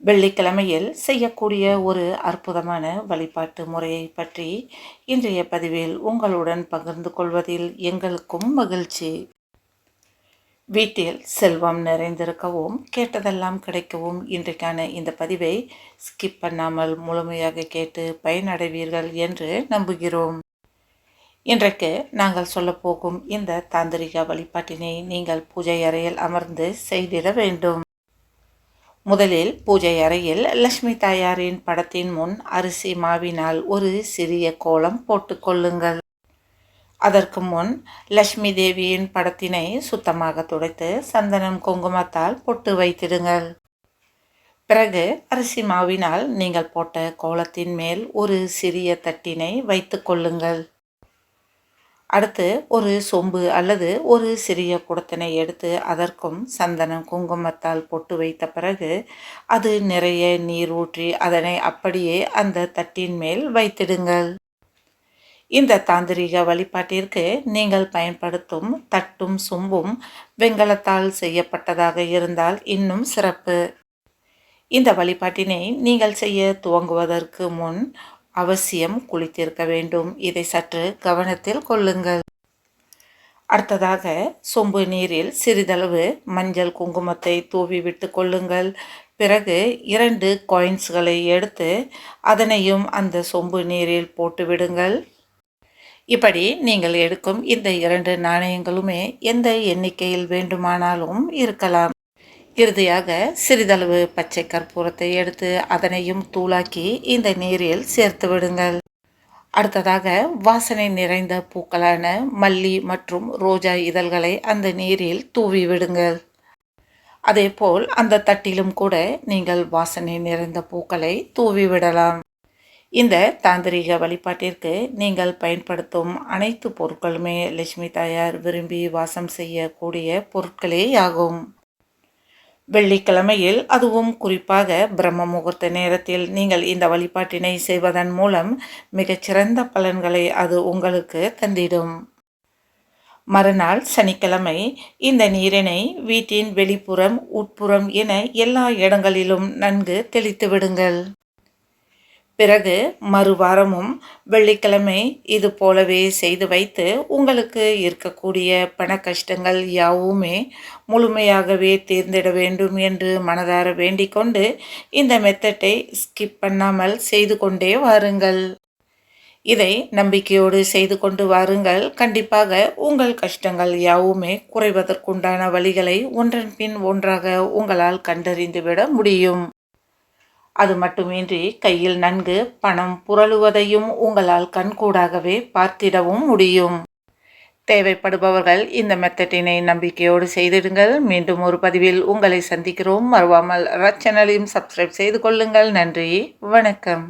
வெள்ளிக்கிழமையில் செய்யக்கூடிய ஒரு அற்புதமான வழிபாட்டு முறையை பற்றி இன்றைய பதிவில் உங்களுடன் பகிர்ந்து கொள்வதில் எங்களுக்கும் மகிழ்ச்சி. வீட்டில் செல்வம் நிறைந்திருக்கவும் கேட்டதெல்லாம் கிடைக்கவும் இன்றைக்கான இந்த பதிவை ஸ்கிப் பண்ணாமல் முழுமையாக கேட்டு பயனடைவீர்கள் என்று நம்புகிறோம். இன்றைக்கு நாங்கள் சொல்லப்போகும் இந்த தாந்திரிக வழிபாட்டினை நீங்கள் பூஜை அறையில் அமர்ந்து செய்திட வேண்டும். முதலில் பூஜை அறையில் லட்சுமி தாயாரின் படத்தின் முன் அரிசி மாவினால் ஒரு சிறிய கோலம் போட்டுக்கொள்ளுங்கள் அதற்கு முன் லட்சுமி தேவியின் படத்தினை சுத்தமாக துடைத்து சந்தனம் குங்குமத்தால் பொட்டு வைத்திடுங்கள். பிறகு அரிசி மாவினால் நீங்கள் போட்ட கோலத்தின் மேல் ஒரு சிறிய தட்டினை வைத்து கொள்ளுங்கள். அடுத்து ஒரு சொம்பு அல்லது ஒரு சிறிய குடத்தினை எடுத்து அதற்கும் சந்தனம் குங்குமத்தால் பொட்டு வைத்த பிறகு அது நிறைய நீர் ஊற்றி அதனை அப்படியே அந்த தட்டின் மேல் வைத்திடுங்கள். இந்த தாந்திரிக வழிபாட்டிற்கு நீங்கள் பயன்படுத்தும் தட்டும் சொம்பும் வெங்கலத்தால் செய்யப்பட்டதாக இருந்தால் இன்னும் சிறப்பு. இந்த வழிபாட்டினை நீங்கள் செய்ய துவங்குவதற்கு முன் அவசியம் குளித்திருக்க வேண்டும். இதை சற்று கவனத்தில் கொள்ளுங்கள். அடுத்ததாக சொம்பு நீரில் சிறிதளவு மஞ்சள் குங்குமத்தை தூவி விட்டு கொள்ளுங்கள். பிறகு இரண்டு காயின்ஸ்களை எடுத்து அதனையும் அந்த சொம்பு நீரில் போட்டு விடுங்கள். இப்படி நீங்கள் எடுக்கும் இந்த இரண்டு நாணயங்களுமே எந்த எண்ணிக்கையில் வேண்டுமானாலும் இருக்கலாம். இறுதியாக சிறிதளவு பச்சை கற்பூரத்தை எடுத்து அதனையும் தூளாக்கி இந்த நீரில் சேர்த்து விடுங்கள். அடுத்ததாக வாசனை நிறைந்த பூக்களான மல்லி மற்றும் ரோஜா இதழ்களை அந்த நீரில் தூவி விடுங்கள். அதேபோல் அந்த தட்டிலும் கூட நீங்கள் வாசனை நிறைந்த பூக்களை தூவி விடலாம். இந்த தாந்திரிக வழிபாட்டிற்கு நீங்கள் பயன்படுத்தும் அனைத்து பொருட்களுமே லட்சுமி தாயார் விரும்பி வாசம் செய்யக்கூடிய பொருட்களே ஆகும் வெள்ளிக்கிழமையில் அதுவும் குறிப்பாக பிரம்ம முகூர்த்த நேரத்தில் நீங்கள் இந்த வழிபாட்டினை செய்வதன் மூலம் மிகச்சிறந்த பலன்களை அது உங்களுக்கு தந்திடும். மறுநாள் சனிக்கிழமை இந்த நீரினை வீட்டின் வெளிப்புறம் உட்புறம் என எல்லா இடங்களிலும் நன்கு தெளித்து விடுங்கள். பிறகு மறுவாரமும் வெள்ளிக்கிழமை இது போலவே செய்து வைத்து உங்களுக்கு இருக்கக்கூடிய பண கஷ்டங்கள் யாவுமே முழுமையாகவே தேர்ந்திட வேண்டும் என்று மனதார வேண்டிக்கொண்டு இந்த மெத்தட்டை ஸ்கிப் பண்ணாமல் செய்து கொண்டே வாருங்கள். இதை நம்பிக்கையோடு செய்து கொண்டு வாருங்கள். கண்டிப்பாக உங்கள் கஷ்டங்கள் யாவுமே குறைவதற்குண்டான வழிகளை ஒன்றன் பின் ஒன்றாக உங்களால் கண்டறிந்துவிட முடியும். அது மட்டுமின்றி கையில் நன்கு பணம் புரளுவதையும் உங்களால் கண்கூடாகவே பார்த்திடவும் முடியும். தேவைப்படுபவர்கள் இந்த மெத்தட்டினை நம்பிக்கையோடு செய்திடுங்கள். மீண்டும் ஒரு பதிவில் உங்களை சந்திக்கிறோம். மறவாமல் சேனலையும் சப்ஸ்கிரைப் செய்து கொள்ளுங்கள். நன்றி. வணக்கம்.